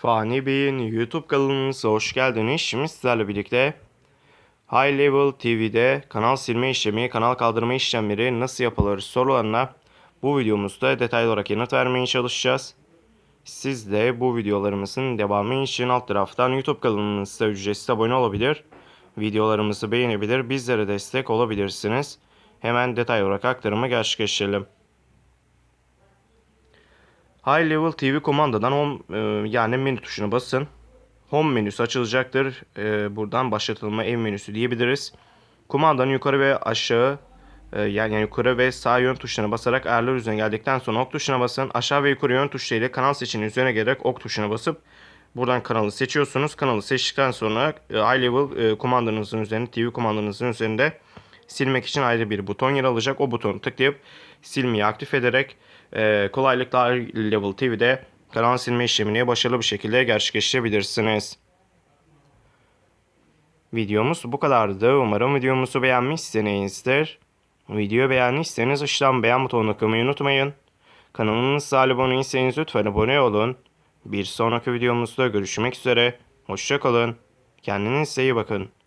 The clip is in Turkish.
Fani Bey'in YouTube kanalımıza hoş geldiniz. Şimdi sizlerle birlikte High Level TV'de kanal silme işlemi, kanal kaldırma işlemleri nasıl yapılır sorularına bu videomuzda detaylı olarak yanıt vermeye çalışacağız. Siz de bu videolarımızın devamı için alt taraftan YouTube kanalımıza ücretsiz abone olabilir. Videolarımızı beğenebilir, bizlere destek olabilirsiniz. Hemen detay olarak aktarımı gerçekleştirelim. High Level TV kumandadan home e, yani menü tuşuna basın. Home menüsü açılacaktır. E, buradan başlatılma ev menüsü diyebiliriz. Kumandanın yukarı ve aşağı e, yani yukarı ve sağ yön tuşlarına basarak ayarlar üzerine geldikten sonra ok tuşuna basın. Aşağı ve yukarı yön tuşlarıyla kanal seçeneği üzerine gelerek ok tuşuna basıp buradan kanalı seçiyorsunuz. Kanalı seçtikten sonra e, High Level e, kumandanızın üzerinde TV kumandanızın üzerinde silmek için ayrı bir buton yer alacak. O butonu tıklayıp silmeyi aktif ederek e, kolaylıkla Level TV'de kanal silme işlemini başarılı bir şekilde gerçekleştirebilirsiniz. Videomuz bu kadardı. Umarım videomuzu beğenmişsinizdir. Videoyu beğendiyseniz aşağıdan beğen butonuna tıklamayı unutmayın. Kanalımıza abone değilseniz lütfen abone olun. Bir sonraki videomuzda görüşmek üzere. Hoşçakalın. Kendinize iyi bakın.